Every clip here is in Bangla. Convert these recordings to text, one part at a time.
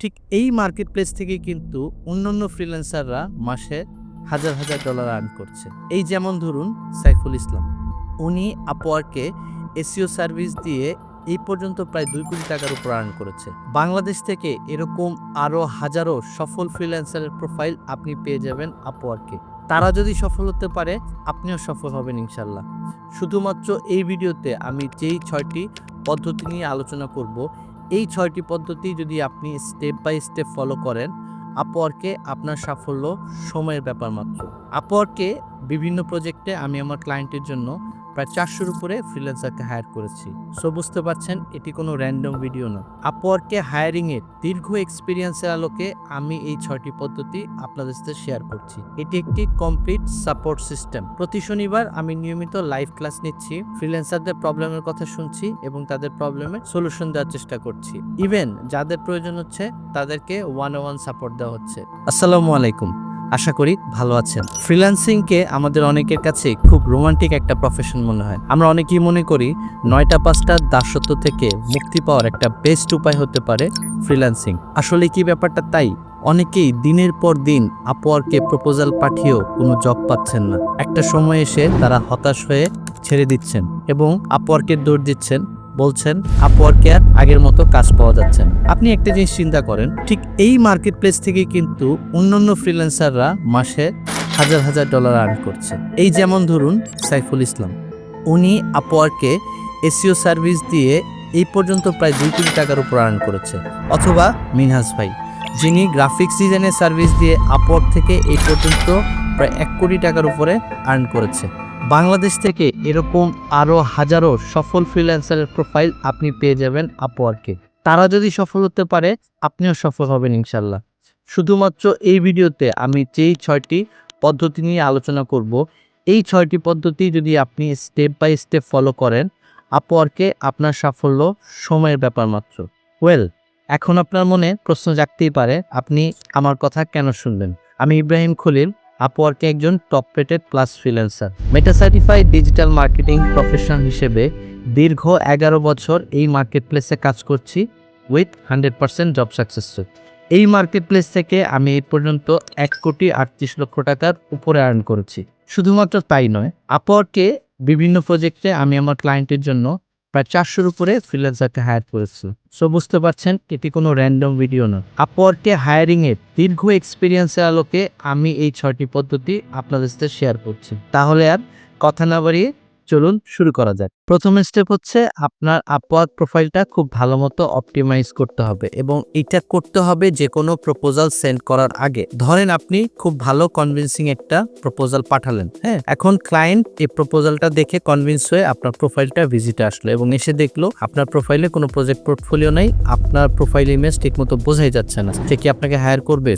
ঠিক এই মার্কেট প্লেস থেকে কিন্তু অন্যান্য ফ্রিল্যান্সাররা মাসে হাজার হাজার ডলার আর্ন করছে। এই যেমন ধরুন সাইফুল ইসলাম। উনি আপওয়ার্কে এসিও সার্ভিস দিয়ে এই পর্যন্ত প্রায় দুই কোটি টাকার উপর আর্ন করেছে। বাংলাদেশ থেকে এরকম আরও হাজারো সফল ফ্রিল্যান্সারের প্রোফাইল আপনি পেয়ে যাবেন আপওয়ার্কে তারা যদি সফল হতে পারে, আপনিও সফল হবেন ইনশাল্লাহ শুধুমাত্র এই ভিডিওতে আমি যেই ছয়টি পদ্ধতি নিয়ে আলোচনা করব এই ছয়টি পদ্ধতি যদি আপনি স্টেপ বাই স্টেপ ফলো করেন আপওয়ার্কে আপনার সাফল্য সময়ের ব্যাপার মাত্র। আপওয়ার্কে বিভিন্ন প্রজেক্টে আমি আমার ক্লায়েন্টের জন্য প্রায় চারশোর উপরে ফ্রিল্যান্সারকে হায়ার করেছি। সো বুঝতে পারছেন, এটি কোনো র্যান্ডম ভিডিও না। আপওয়ার্কে হায়ারিংয়ের দীর্ঘ এক্সপিরিয়েন্সের আলোকে আমি এই ছয়টি পদ্ধতি আপনাদের সাথে শেয়ার করছি। এটি একটি কমপ্লিট সাপোর্ট সিস্টেম প্রতি শনিবার আমি নিয়মিত লাইভ ক্লাস নিচ্ছি ফ্রিল্যান্সারদের প্রবলেমের কথা শুনছি এবং তাদের প্রবলেমের সলিউশন দেওয়ার চেষ্টা করছি। ইভেন যাদের প্রয়োজন হচ্ছে, তাদেরকে ওয়ান ওয়ান সাপোর্ট দেওয়া হচ্ছে। আসসালামু আলাইকুম। আশা করি ভালো আছেন। ফ্রিল্যান্সিংকে আমাদের অনেকের কাছে খুব রোমান্টিক একটা প্রফেশন মনে হয়। আমরা অনেকেই মনে করি নয়টা, পাঁচটা দাসত্ব থেকে মুক্তি পাওয়ার একটা বেস্ট উপায় হতে পারে ফ্রিল্যান্সিং আসলে কি ব্যাপারটা তাই? অনেকেই দিনের পর দিন আপওয়ার্কে প্রপোজাল পাঠিয়েও কোনো জব পাচ্ছেন না। একটা সময় এসে তারা হতাশ হয়ে ছেড়ে দিচ্ছেন এবং আপওয়ার্কের দৌড় দিচ্ছেন। বলছেন আপওয়ার্কে আর আগের মতো কাজ পাওয়া যাচ্ছে আপনি একটা জিনিস চিন্তা করেন, ঠিক এই মার্কেট প্লেস থেকে কিন্তু অন্যান্য ফ্রিল্যান্সাররা মাসে হাজার হাজার ডলার আর্ন করছে। এই যেমন ধরুন সাইফুল ইসলাম। উনি আপওয়ার্কে এসিও সার্ভিস দিয়ে এই পর্যন্ত প্রায় দুই কোটি টাকার উপর আর্ন করেছে। অথবা মিনহাস ভাই, যিনি গ্রাফিক্স ডিজাইনের সার্ভিস দিয়ে আপওয়ার্ক থেকে এই পর্যন্ত প্রায় এক কোটি টাকার উপরে আর্ন করেছে। বাংলাদেশ থেকে এরকম আরও হাজারো সফল ফ্রিল্যান্সারের প্রোফাইল আপনি পেয়ে যাবেন আপওয়ার্কে তারা যদি সফল হতে পারে, আপনিও সফল হবেন ইনশাল্লাহ। শুধুমাত্র এই ভিডিওতে আমি যেই ছয়টি পদ্ধতি নিয়ে আলোচনা করব, এই ছয়টি পদ্ধতি যদি আপনি স্টেপ বাই স্টেপ ফলো করেন আপওয়ার্কে আপনার সাফল্য সময়ের ব্যাপার মাত্র। ওয়েল এখন আপনার মনে প্রশ্ন জাগতেই পারে, আপনি আমার কথা কেন শুনবেন আমি ইব্রাহিম খলিল আপওয়ার্কে একজন top rated plus freelancer meta certified digital marketing professional হিসেবে দীর্ঘ এগারো বছর এই মার্কেট প্লেসে কাজ করছি with hundred percent job success এই মার্কেট প্লেস থেকে আমি এই পর্যন্ত এক কোটি আটত্রিশ লক্ষ টাকার উপরে আর্ন করেছি। শুধুমাত্র তাই নয় আপওয়ার্কে বিভিন্ন প্রজেক্টে আমি আমার ক্লায়েন্টের জন্য প্রায় চারশোর উপরে ফ্রিল্যান্সারকে হায়ার করেছে। সো বুঝতে পারছেন, এটি কোনো র্যান্ডম ভিডিও না। আপওয়ার্কে হায়ারিংয়ের দীর্ঘ এক্সপিরিয়েন্সের আলোকে আমি এই ছয়টি পদ্ধতি আপনাদের সাথে শেয়ার করছি। তাহলে আর কথা না বাড়িয়ে চলুন শুরু করা যাক। প্রথম স্টেপ হচ্ছে আপনার আপওয়ার্ক প্রোফাইলটা খুব ভালো মতো অপটিমাইজ করতে হবে এবং এটা করতে হবে যে কোনো প্রপোজাল সেন্ড করার আগে। ধরেন আপনি খুব ভালো কনভিন্সিং একটা প্রপোজাল পাঠালেন হ্যাঁ? এখন ক্লায়েন্ট এই প্রপোজালটা দেখে কনভিন্স হয়ে আপনার প্রোফাইলটা ভিজিটে আসলো এবং এসে দেখল আপনার প্রোফাইলে কোনো প্রজেক্ট পোর্টফোলিও নেই, আপনার প্রোফাইল ইমেজ ঠিকমতো বোঝাই যাচ্ছে না। সে কি আপনাকে হায়ার করবে?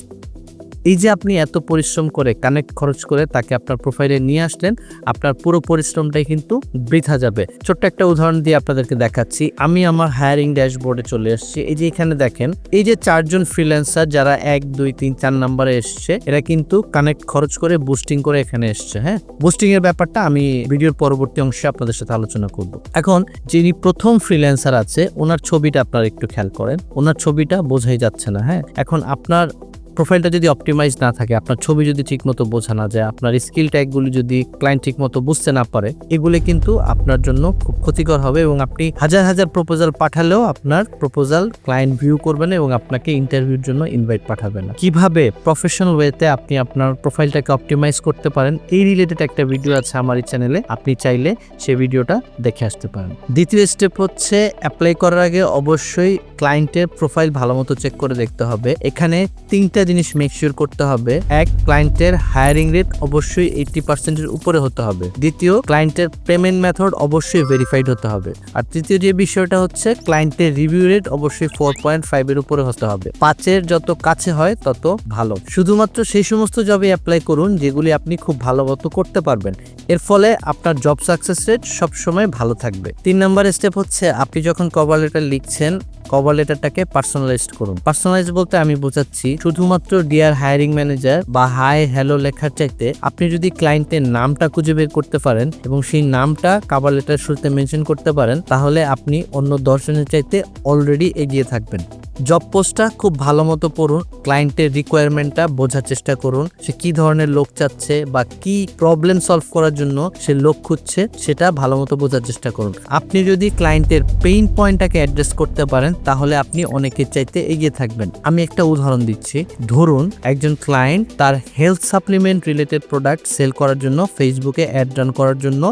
এই যে আপনি এত পরিশ্রম করে কানেক্ট খরচ করে তাকে আপনার প্রোফাইলে নিয়ে আসলেন, আপনার পুরো পরিশ্রমটাই কিন্তু বৃথা যাবে। ছোট্ট একটা উদাহরণ দিয়ে আপনাদেরকে দেখাচ্ছি। আমি আমার হায়ারিং ড্যাশবোর্ডে চলে এসেছি। এই যে এখানে দেখেন, এই যে চারজন ফ্রিল্যান্সার যারা এক, দুই, তিন, চার নাম্বারে এসছে, এরা কিন্তু কানেক্ট খরচ করে বুস্টিং করে এখানে এসছে হ্যাঁ? বুস্টিং এর ব্যাপারটা আমি ভিডিওর পরবর্তী অংশে আপনাদের সাথে আলোচনা করব। এখন, যিনি প্রথম ফ্রিল্যান্সার আছে, ওনার ছবিটা আপনারা একটু খেয়াল করেন। ওনার ছবিটা বোঝাই যাচ্ছে না হ্যাঁ? এখন আপনার প্রোফাইলটা যদি অপটিমাইজ না থাকে, আপনার ছবি যদি ঠিকমতো বোঝা না যায়, আপনার স্কিল ট্যাগগুলি যদি ক্লায়েন্ট ঠিকমতো বুঝতে না পারে, এগুলি কিন্তু আপনার জন্য খুব ক্ষতিকর হবে এবং আপনি হাজার হাজার প্রপোজাল পাঠালেও আপনার প্রপোজাল ক্লায়েন্ট ভিউ করবেন এবং আপনাকে ইন্টারভিউর জন্য ইনভাইট পাঠাবে না। কীভাবে প্রফেশনাল ওয়েতে আপনি আপনার প্রোফাইলটাকে অপটিমাইজ করতে পারেন, এই রিলেটেড একটা ভিডিও আছে আমার এই চ্যানেলে আপনি চাইলে সেই ভিডিওটা দেখে আসতে পারেন। দ্বিতীয় স্টেপ হচ্ছে অ্যাপ্লাই করার আগে অবশ্যই ক্লায়েন্টের প্রোফাইল ভালো মতো চেক করে দেখতে হবে। এখানে তিনটা জিনিস মেক শিওর করতে হবে। এক ক্লায়েন্টের হায়ারিং রেট অবশ্যই এইটি পার্সেন্টের উপরে হতে হবে। দ্বিতীয় ক্লায়েন্টের পেমেন্ট মেথড অবশ্যই ভেরিফাইড হতে হবে। আর তৃতীয় যে বিষয়টা হচ্ছে ক্লায়েন্টের রিভিউ রেট অবশ্যই ফোর পয়েন্ট ফাইভ এর উপরে হতে হবে। পাঁচের যত কাছে হয়, তত ভালো। শুধুমাত্র সেই সমস্ত জবে অ্যাপ্লাই করুন, যেগুলি আপনি খুব ভালো মতো করতে পারবেন। এর ফলে আপনার জব সাকসেস রেট সবসময় ভালো থাকবে। তিন নম্বর স্টেপ হচ্ছে, আপনি যখন কভার লেটার লিখছেন কভার লেটারটাকে পার্সোনালাইজড করুন। পার্সোনালাইজ বলতে আমি বোঝাচ্ছি শুধুমাত্র ডিয়ার হায়ারিং ম্যানেজার বা হাই হ্যালো লেখার চাইতে আপনি যদি ক্লায়েন্টের নামটা খুঁজে বের করতে পারেন এবং সেই নামটা কভার লেটার শুরুতে মেনশন করতে পারেন, তাহলে আপনি অন্য দর্শনের চাইতে অলরেডি এগিয়ে থাকবেন। জব পোস্টটা খুব ভালো মতো পড়ুন ক্লায়েন্টের রিকোয়ারমেন্টটা বোঝার চেষ্টা করুন, সে কি ধরনের লোক চাচ্ছে বা কি প্রবলেম সলভ করার জন্য সে লোক খুঁজছে, সেটা ভালো মতো বোঝার চেষ্টা করুন। আপনি যদি ক্লায়েন্টের পেইন পয়েন্টটাকে অ্যাড্রেস করতে পারেন, তাহলে আপনি অনেকের চাইতে এগিয়ে থাকবেন। আমি একটা উদাহরণ দিচ্ছি। ধরুন, একজন ক্লায়েন্ট তার health supplement related product sale করার জন্য ফেসবুকে অ্যাড রান করার জন্য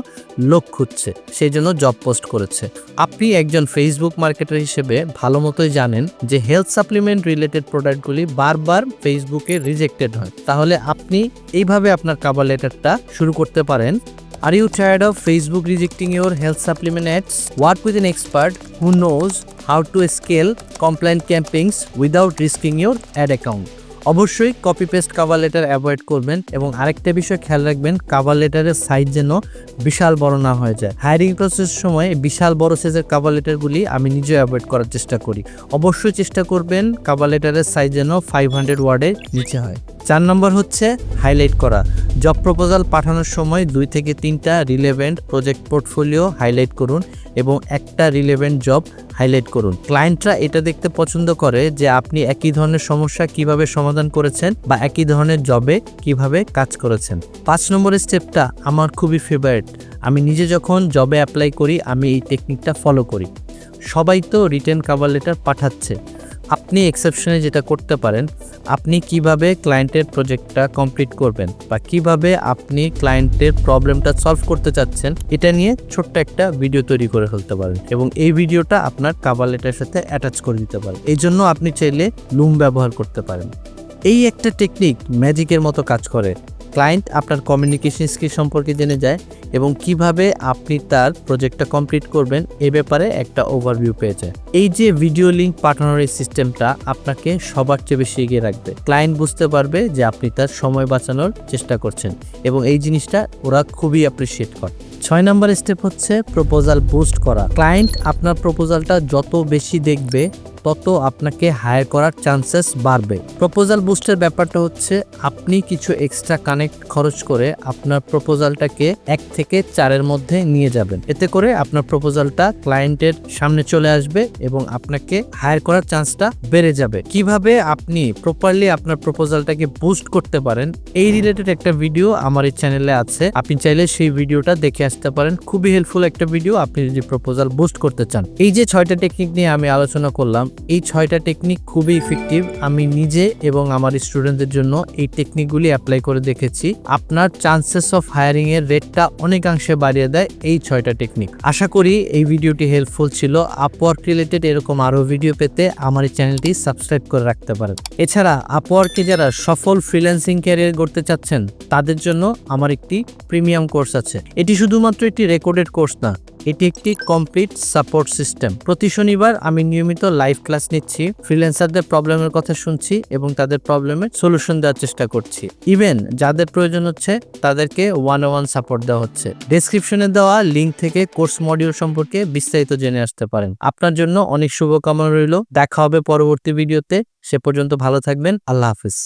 লোক খুঁজছে, সেই জন্য জব পোস্ট করেছে। আপনি একজন ফেসবুক মার্কেটার হিসেবে ভালো মতোই জানেন যে যে হেলথ সাপ্লিমেন্ট রিলেটেড প্রোডাক্টগুলি বারবার ফেসবুকে রিজেক্টেড হয়। তাহলে আপনি এইভাবে আপনার কাবার লেটারটা শুরু করতে পারেন। Are you tired of facebook rejecting your health supplement ads work with an expert who knows how to scale complain campaigns without risking your ad account অবশ্যই copy paste cover letter avoid করবেন এবং আরেকটা বিষয় খেয়াল রাখবেন কাভার লেটারের সাইজ যেন বিশাল বড় না হয়ে যায়। হায়ারিং প্রসেসের সময় বিশাল বড় সাইজের কাভার লেটারগুলি আমি নিজে অ্যাভয়েড করার চেষ্টা করি। অবশ্যই চেষ্টা করবেন কাভার লেটারের সাইজ যেন ফাইভ হান্ড্রেড ওয়ার্ডের নিচে হয়। চার নম্বর হচ্ছে হাইলাইট করা। জব প্রপোজাল পাঠানোর সময় দুই থেকে তিনটা রিলেভেন্ট প্রজেক্ট পোর্টফোলিও হাইলাইট করুন এবং একটা রিলেভেন্ট জব হাইলাইট করুন। ক্লায়েন্টরা এটা দেখতে পছন্দ করে যে আপনি একই ধরনের সমস্যা কীভাবে সমাধান করেছেন বা একই ধরনের জবে কীভাবে কাজ করেছেন। পাঁচ নম্বরের স্টেপটা আমার খুবই ফেভারিট আমি নিজে যখন জবে অ্যাপ্লাই করি, আমি এই টেকনিকটা ফলো করি। সবাই তো রিটেন কাভার লেটার পাঠাচ্ছে। আপনি এক্সেপশনে যেটা করতে পারেন, আপনি কীভাবে ক্লায়েন্টের প্রজেক্টটা কমপ্লিট করবেন বা কীভাবে আপনি ক্লায়েন্টের প্রবলেমটা সলভ করতে চাচ্ছেন, এটা নিয়ে ছোট্ট একটা ভিডিও তৈরি করে ফেলতে পারেন এবং এই ভিডিওটা আপনার কাভার লেটারের সাথে অ্যাটাচ করে দিতে পারেন। এই জন্য আপনি চাইলে লুম ব্যবহার করতে পারেন। এই একটা টেকনিক ম্যাজিকের মতো কাজ করে। ক্লায়েন্ট আপনার কমিউনিকেশন স্কিল সম্পর্কে জেনে যায় এবং কীভাবে আপনি তার প্রজেক্টটা কমপ্লিট করবেন, এ ব্যাপারে একটা ওভারভিউ পেয়ে যায়। এই যে ভিডিও লিঙ্ক পাঠানোর এই সিস্টেমটা আপনাকে সবার চেয়ে বেশি এগিয়ে রাখবে। ক্লায়েন্ট বুঝতে পারবে যে আপনি তার সময় বাঁচানোর চেষ্টা করছেন এবং এই জিনিসটা ওরা খুবই অ্যাপ্রিসিয়েট করে। ছয় নম্বর স্টেপ হচ্ছে প্রপোজাল বুস্ট করা। ক্লায়েন্ট আপনার প্রপোজালটা যত বেশি দেখবে, তত আপনাকে হায়ার করার চান্সেস বাড়বে। প্রপোজাল বুস্টের ব্যাপারটা হচ্ছে, আপনি কিছু এক্সট্রা কানেক্ট খরচ করে আপনার প্রপোজালটাকে এক থেকে চারের মধ্যে নিয়ে যাবেন। এতে করে আপনার প্রপোজালটা ক্লায়েন্টের সামনে চলে আসবে এবং আপনাকে হায়ার করার চান্সটা বেড়ে যাবে। কীভাবে আপনি প্রপারলি আপনার প্রপোজালটাকে বুস্ট করতে পারেন, এই রিলেটেড একটা ভিডিও আমার এই চ্যানেলে আছে। আপনি চাইলে সেই ভিডিওটা দেখে আসতে পারেন। খুবই হেল্পফুল একটা ভিডিও আপনি যদি প্রপোজাল বুস্ট করতে চান। এই যে ছয়টা টেকনিক নিয়ে আমি আলোচনা করলাম, এই ছয়টা টেকনিক খুবই ইফেক্টিভ আমি নিজে এবং আমার স্টুডেন্টদের জন্য এই টেকনিকগুলি অ্যাপ্লাই করে দেখেছি। আপনার চান্সেস অফ হায়ারিং এর রেটটা অনেকাংশে বাড়িয়ে দেয় এই ছয়টা টেকনিক আশা করি এই ভিডিওটি হেল্পফুল ছিল। আপওয়ার্ক রিলেটেড এরকম আরও ভিডিও পেতে আমার এই চ্যানেলটি সাবস্ক্রাইব করে রাখতে পারেন। এছাড়া আপওয়ার্কে যারা সফল ফ্রিল্যান্সিং ক্যারিয়ার করতে চাচ্ছেন, তাদের জন্য আমার একটি প্রিমিয়াম কোর্স আছে। এটি শুধুমাত্র একটি রেকর্ডেড কোর্স না, এটি একটি কমপ্লিট সাপোর্ট সিস্টেম। প্রতি শনিবার আমি নিয়মিত লাইভ ক্লাস নিচ্ছি, ফ্রিল্যান্সারদের প্রবলেমের কথা শুনছি এবং তাদের প্রবলেমের সলিউশন দেওয়ার চেষ্টা করছি। ইভেন, যাদের প্রয়োজন হচ্ছে, তাদেরকে ওয়ান ওয়ান সাপোর্ট দেওয়া হচ্ছে। ডেসক্রিপশনে দেওয়া লিঙ্ক থেকে কোর্স মডিউল সম্পর্কে বিস্তারিত জেনে আসতে পারেন। আপনার জন্য অনেক শুভকামনা রইল। দেখা হবে পরবর্তী ভিডিওতে। সে পর্যন্ত ভালো থাকবেন। আল্লাহ হাফিজ।